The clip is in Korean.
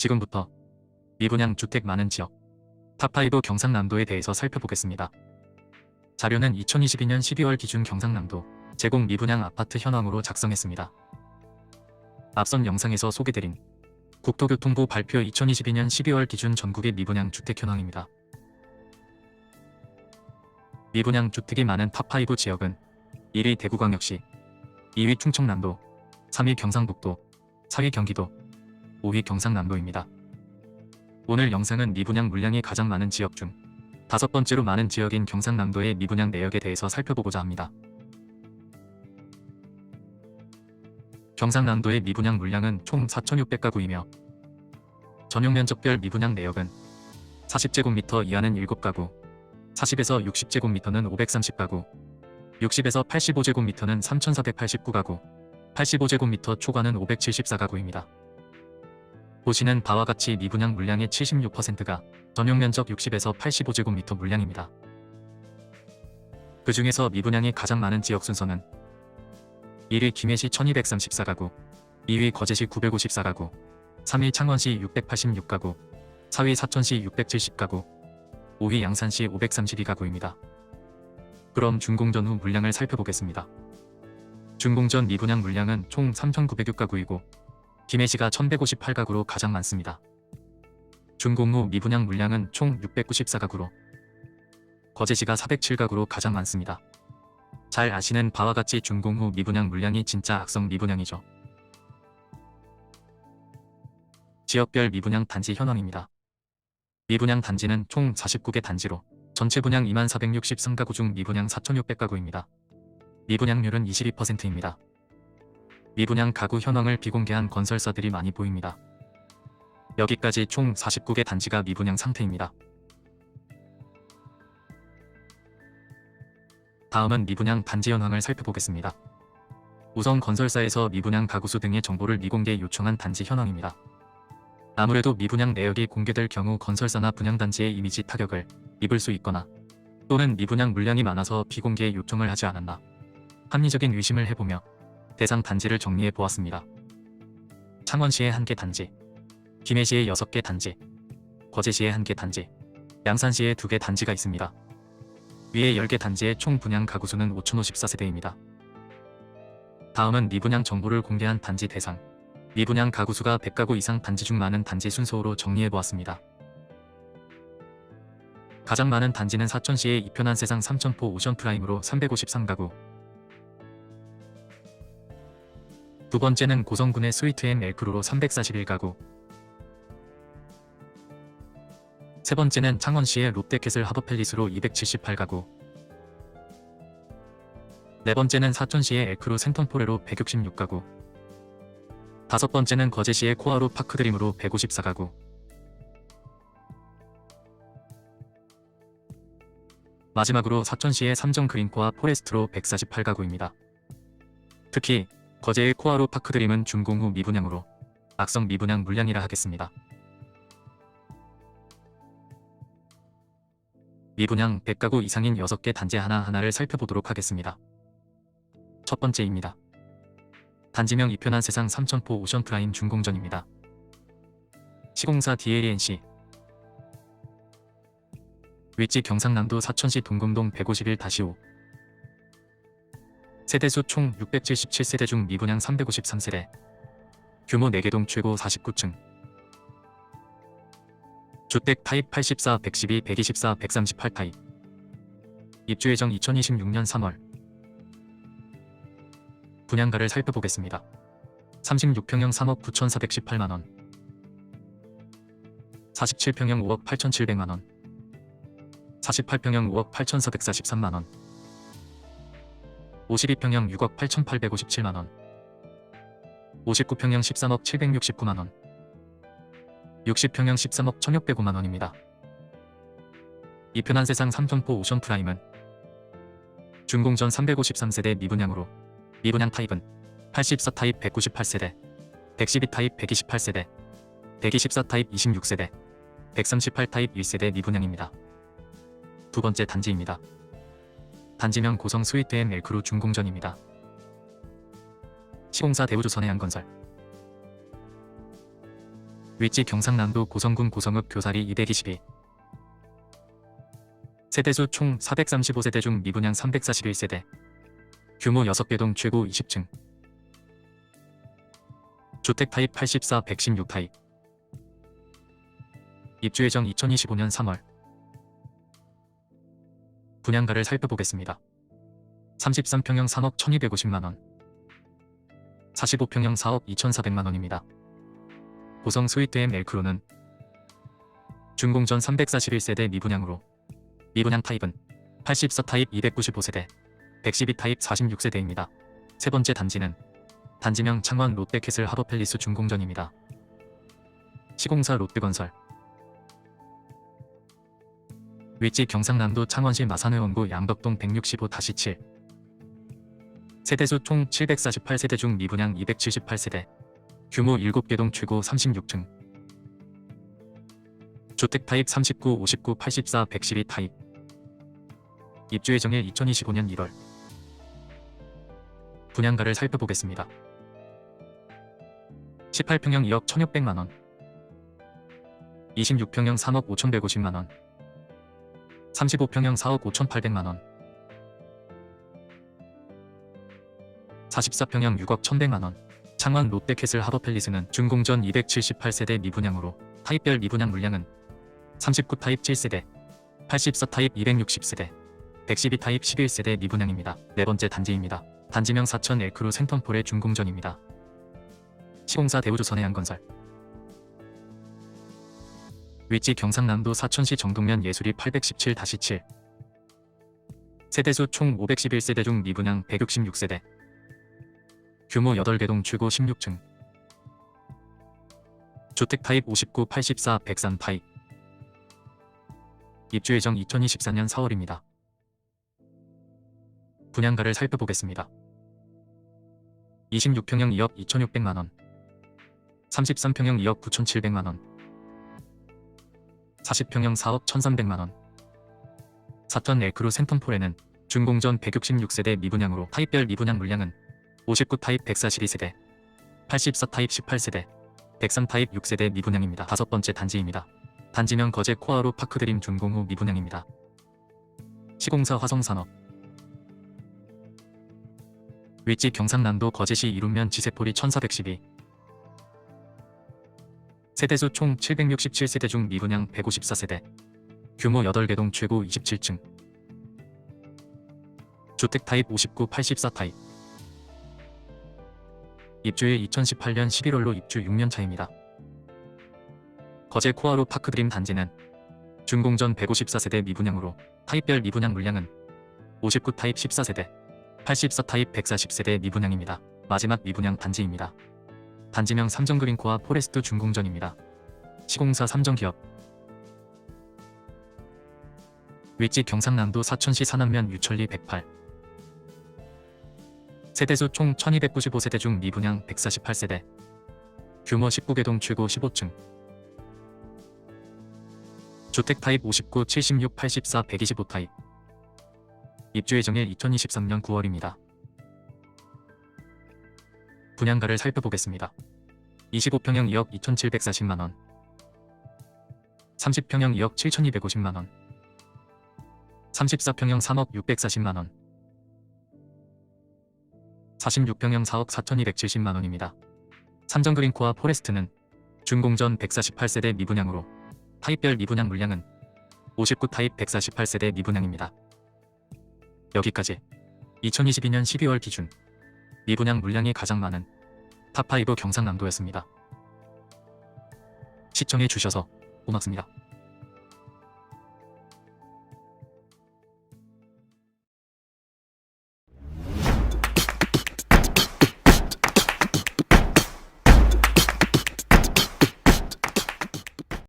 지금부터 미분양 주택 많은 지역 탑5 경상남도에 대해서 살펴보겠습니다. 자료는 2022년 12월 기준 경상남도 제공 미분양 아파트 현황으로 작성했습니다. 앞선 영상에서 소개드린 국토교통부 발표 2022년 12월 기준 전국의 미분양 주택 현황입니다. 미분양 주택이 많은 탑5 지역은 1위 대구광역시, 2위 충청남도, 3위 경상북도, 4위 경기도, 5위 경상남도입니다. 오늘 영상은 미분양 물량이 가장 많은 지역 중 다섯 번째로 많은 지역인 경상남도의 미분양 내역에 대해서 살펴보고자 합니다. 경상남도의 미분양 물량은 총 4,600가구이며 전용 면적별 미분양 내역은 40제곱미터 이하는 7가구, 40에서 60제곱미터는 530가구, 60에서 85제곱미터는 3,489가구, 85제곱미터 초과는 574가구입니다. 보시는 바와 같이 미분양 물량의 76%가 전용 면적 60에서 85제곱미터 물량입니다. 그 중에서 미분양이 가장 많은 지역 순서는 1위 김해시 1234가구, 2위 거제시 954가구, 3위 창원시 686가구, 4위 사천시 670가구, 5위 양산시 532가구입니다. 그럼 준공전 후 물량을 살펴보겠습니다. 준공전 미분양 물량은 총 3,906가구이고 김해시가 1158가구로 가장 많습니다. 후 미분양 물량은 총 694가구로 거제시가 407가구로 가장 많습니다. 잘 아시는 바와 같이 준공 후 미분양 물량이 진짜 악성 미분양이죠. 지역별 미분양 단지 현황입니다. 미분양 단지는 총 49개 단지로 전체 분양 2463가구 중 미분양 4600가구입니다. 미분양률은 22%입니다. 미분양 가구 현황을 비공개한 건설사들이 많이 보입니다. 여기까지 총 49개 단지가 미분양 상태입니다. 다음은 미분양 단지 현황을 살펴보겠습니다. 우선 건설사에서 미분양 가구수 등의 정보를 미공개 요청한 단지 현황입니다. 아무래도 미분양 내역이 공개될 경우 건설사나 분양단지의 이미지 타격을 입을 수 있거나 또는 미분양 물량이 많아서 비공개 요청을 하지 않았나 합리적인 의심을 해보며 대상 단지를 정리해 보았습니다. 창원시의 1개 단지, 김해시의 6개 단지, 거제시의 1개 단지, 양산시의 2개 단지가 있습니다. 위에 10개 단지의 총 분양 가구수는 5,054세대입니다. 다음은 미분양 정보를 공개한 단지 대상, 미분양 가구수가 100가구 이상 단지 중 많은 단지 순서로 정리해 보았습니다. 가장 많은 단지는 사천시의 이편한 세상 삼천포 오션 프라임으로 353가구, 두 번째는 고성군의 스위트앤 엘크루로 341가구. 세 번째는 창원시의 롯데캐슬 하버팰리스로 278가구. 네 번째는 사천시의 엘크루 센텀포레로 166가구. 다섯 번째는 거제시의 코아루 파크드림으로 154가구. 마지막으로 사천시의 삼정 그린코아 포레스트로 148가구입니다. 특히 거제의 코아로 파크드림은 준공 후 미분양으로 악성 미분양 물량이라 하겠습니다. 미분양 100가구 이상인 6개 단지 하나하나를 살펴보도록 하겠습니다. 첫 번째입니다. 단지명 이편한 세상 삼천포 오션 프라임 준공전입니다. 시공사 DLNC 윗지 경상남도 사천시 동금동 151-5 세대수 총 677세대 중 미분양 353세대. 규모 4개동 최고 49층. 주택 타입 84, 112, 124, 138 타입. 입주 예정 2026년 3월. 분양가를 살펴보겠습니다. 36평형 3억 9,418만원. 47평형 5억 8,700만원. 48평형 5억 8,443만원 52평형 6억 8,857만원 59평형 13억 769만원 60평형 13억 1,605만원입니다. 이 편한 세상 삼천포 오션 프라임은 준공전 353세대 미분양으로 미분양 타입은 84 타입 198세대 112 타입 128세대 124 타입 26세대 138 타입 1세대 미분양입니다. 두 번째 단지입니다. 단지명 고성 스위트앤 엘크루 준공전입니다. 시공사 대우조선해양건설. 위치 경상남도 고성군 고성읍 교사리 222 세대수 총 435세대 중 미분양 341세대. 규모 6개 동 최고 20층. 주택 타입 84 116 타입. 입주 예정 2025년 3월 분양가를 살펴보겠습니다. 33평형 3억 1250만원 45평형 4억 2400만원입니다. 고성 스위트엠 엘크로는 준공전 341세대 미분양으로 미분양 타입은 84 타입 295세대 112 타입 46세대입니다. 세 번째 단지는 단지명 창원 롯데캐슬 하버팰리스 준공전입니다. 시공사 롯데건설 위치 경상남도 창원시 마산의원구 양덕동 165-7 세대수 총 748세대 중 미분양 278세대. 규모 7개 동 최고 36층. 주택 타입 39, 59, 84, 112 타입. 입주 예정일 2025년 1월. 분양가를 살펴보겠습니다. 18평형 2억 1600만원. 26평형 3억 5150만원 35평형 4억 5800만원 44평형 6억 1100만원 창원 롯데캐슬 하버팰리스는 준공전 278세대 미분양으로 타입별 미분양 물량은 39 타입 7세대 84 타입 260세대 112 타입 11세대 미분양입니다. 네 번째 단지입니다. 단지명 사천 엘크루 생턴폴의 준공전입니다. 시공사 대우조선 해양건설 위치 경상남도 사천시 정동면 예수리 817-7 세대수 총 511세대 중 미분양 166세대. 규모 8개 동 최고 16층. 주택 타입 59, 84, 103 타입. 입주 예정 2024년 4월입니다. 분양가를 살펴보겠습니다. 26평형 2억 2,600만원. 33평형 2억 9,700만원 40평형 4억 1,300만원 사턴 엘크루 센텀폴에는 준공전 166세대 미분양으로 타입별 미분양 물량은 59 타입 142세대 84 타입 18세대 103 타입 6세대 미분양입니다. 다섯 번째 단지입니다. 단지명 거제 코아로 파크드림 준공 후 미분양입니다. 시공사 화성산업 위치 경상남도 거제시 이룸면 지세포리 1412 세대수 총 767세대 중 미분양 154세대 규모 8개 동 최고 27층 주택 타입 59 84 타입 입주일 2018년 11월로 입주 6년 차입니다. 거제 코아로 파크드림 단지는 준공전 154세대 미분양으로 타입별 미분양 물량은 59 타입 14세대 84 타입 140세대 미분양입니다. 마지막 미분양 단지입니다. 단지명 삼정그린코아 포레스트 준공전입니다. 시공사 삼정기업. 위치 경상남도 사천시 산안면 유천리 108 세대수 총 1295세대 중 미분양 148세대. 규모 19개 동 최고 15층. 주택 타입 59, 76, 84, 125 타입. 입주 예정일 2023년 9월입니다. 분양가를 살펴보겠습니다. 25평형 2억 2,740만원 30평형 2억 7,250만원 34평형 3억 640만원 46평형 4억 4,270만원입니다. 삼정그린코아 포레스트는 준공전 148세대 미분양으로 타입별 미분양 물량은 59 타입 148세대 미분양입니다. 여기까지 2022년 12월 기준 미분양 물량이 가장 많은 탑5 경상남도였습니다. 시청해 주셔서 고맙습니다.